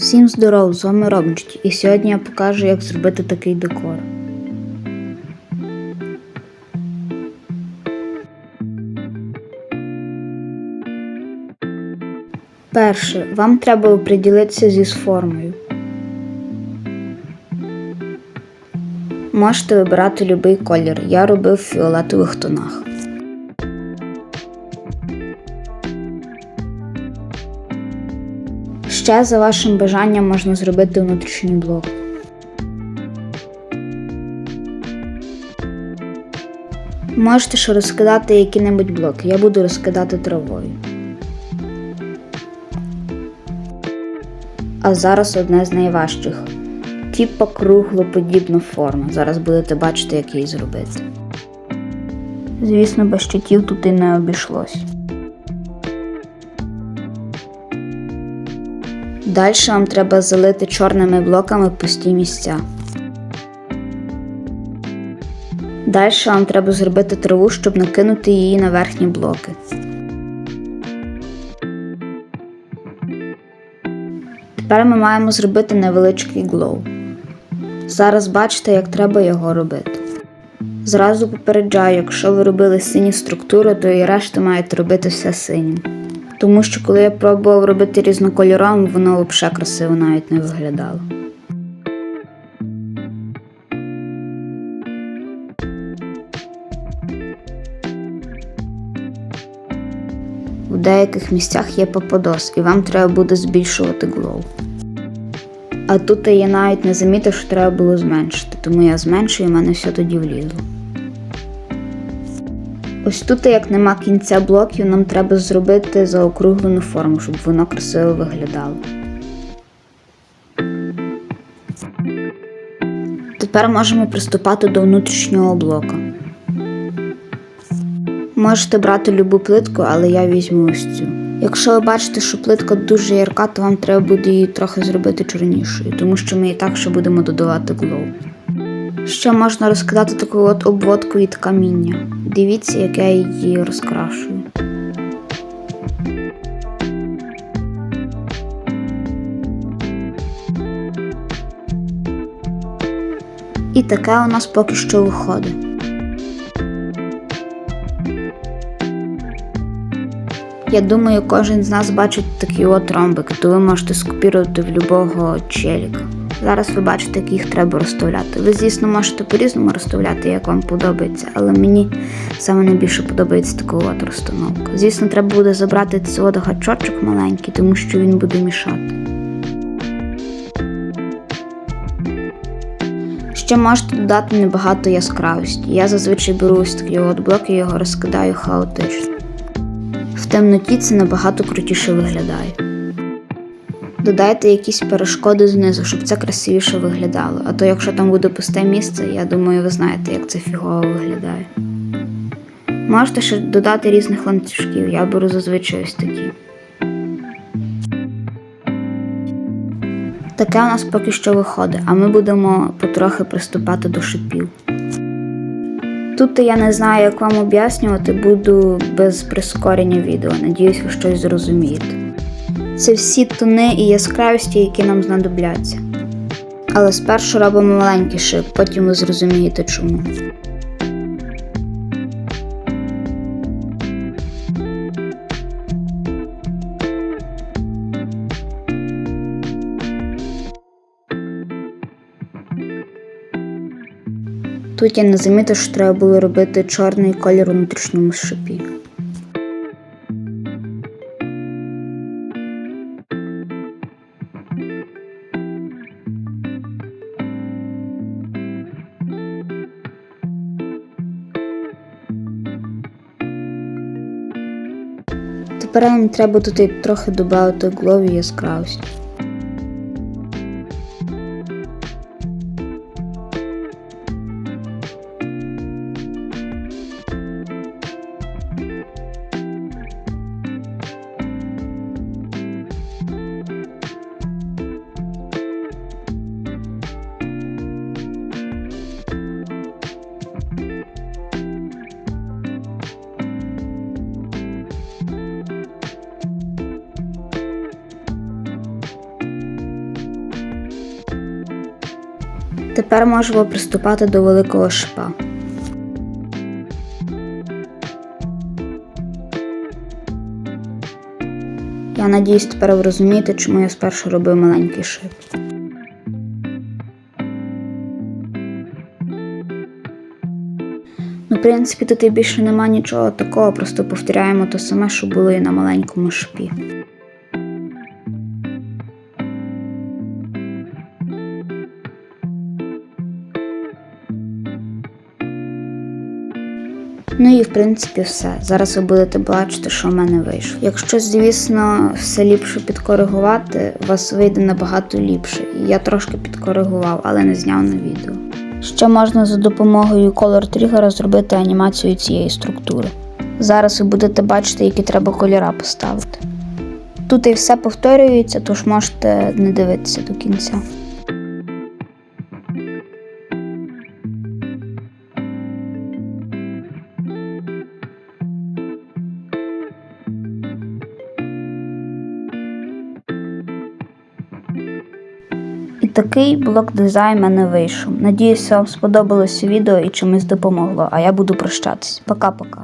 Всім здоров, з вами Робнчик, і сьогодні я покажу, як зробити такий декор. Перше, вам треба оприділитися зі з формою. Можете вибирати будь-який колір. Я робив в фіолетових тонах. Ще за вашим бажанням можна зробити внутрішній блок. Можете ще розкидати які-небудь блоки. Я буду розкидати травою. А зараз одне з найважчих. Типа круглоподібна форма. Зараз будете бачити, як її зробити. Звісно, без щитів тут і не обійшлось. Далі вам треба залити чорними блоками пусті місця. Далі вам треба зробити траву, щоб накинути її на верхні блоки. Тепер ми маємо зробити невеличкий глоу. Зараз бачите, як треба його робити. Зразу попереджаю, якщо ви робили сині структури, то і решта маєте робити все синім. Тому що коли я пробував робити різнокольоровим, воно взагалі красиво навіть не виглядало. В деяких місцях є попадос, і вам треба буде збільшувати глоу. А тут я навіть не замітив, що треба було зменшити, тому я зменшую і в мене все тоді влізло. Ось тут, як нема кінця блоків, нам треба зробити заокруглену форму, щоб воно красиво виглядало. Тепер можемо приступати до внутрішнього блока. Можете брати любу плитку, але я візьму ось цю. Якщо ви бачите, що плитка дуже ярка, то вам треба буде її трохи зробити чорнішою, тому що ми і так ще будемо додавати глоу. Ще можна розкидати таку от обводку від каміння. Дивіться, як я її розкрашую. І таке у нас поки що виходить. Я думаю, кожен з нас бачить такі от ромбики, то ви можете скопірувати в любого челіка. Зараз ви бачите, як їх треба розставляти. Ви, звісно, можете по-різному розставляти, як вам подобається, але мені саме найбільше подобається така от розстановка. Звісно, треба буде забрати цей от гачочок маленький, тому що він буде мішати. Ще можете додати небагато яскравості. Я зазвичай беру ось такий от блок і його розкидаю хаотично. В темноті це набагато крутіше виглядає. Додайте якісь перешкоди знизу, щоб це красивіше виглядало. А то якщо там буде пусте місце, я думаю, ви знаєте, як це фігово виглядає. Можете ще додати різних ланцюжків, я беру зазвичай ось такі. Таке у нас поки що виходить, а ми будемо потрохи приступати до шипів. Тут я не знаю, як вам об'яснювати, буду без прискорення відео. Надіюсь, ви щось зрозумієте. Це всі тони і яскравості, які нам знадобляться. Але спершу робимо маленький шип, потім ви зрозумієте чому. Тут я не замітив, що треба було робити чорний колір у внутрішньому шипі. Тепер нам треба туди трохи додати глові яскравості. Тепер можемо приступати до великого шипа. Я надіюсь, тепер ви розумієте, чому я спершу робив маленький шип. Ну, в принципі, тут і більше нема нічого такого, просто повторяємо те саме, що було і на маленькому шипі. Ну і в принципі все. Зараз ви будете бачити, що в мене вийшло. Якщо, звісно, все ліпше підкоригувати, у вас вийде набагато ліпше. Я трошки підкоригував, але не зняв на відео. Ще можна за допомогою Color Trigger зробити анімацію цієї структури. Зараз ви будете бачити, які треба кольора поставити. Тут і все повторюється, тож можете не дивитися до кінця. Такий блок дизайн мене вийшов. Надіюсь, вам сподобалося відео і чимось допомогло, а я буду прощатись. Пока-пока.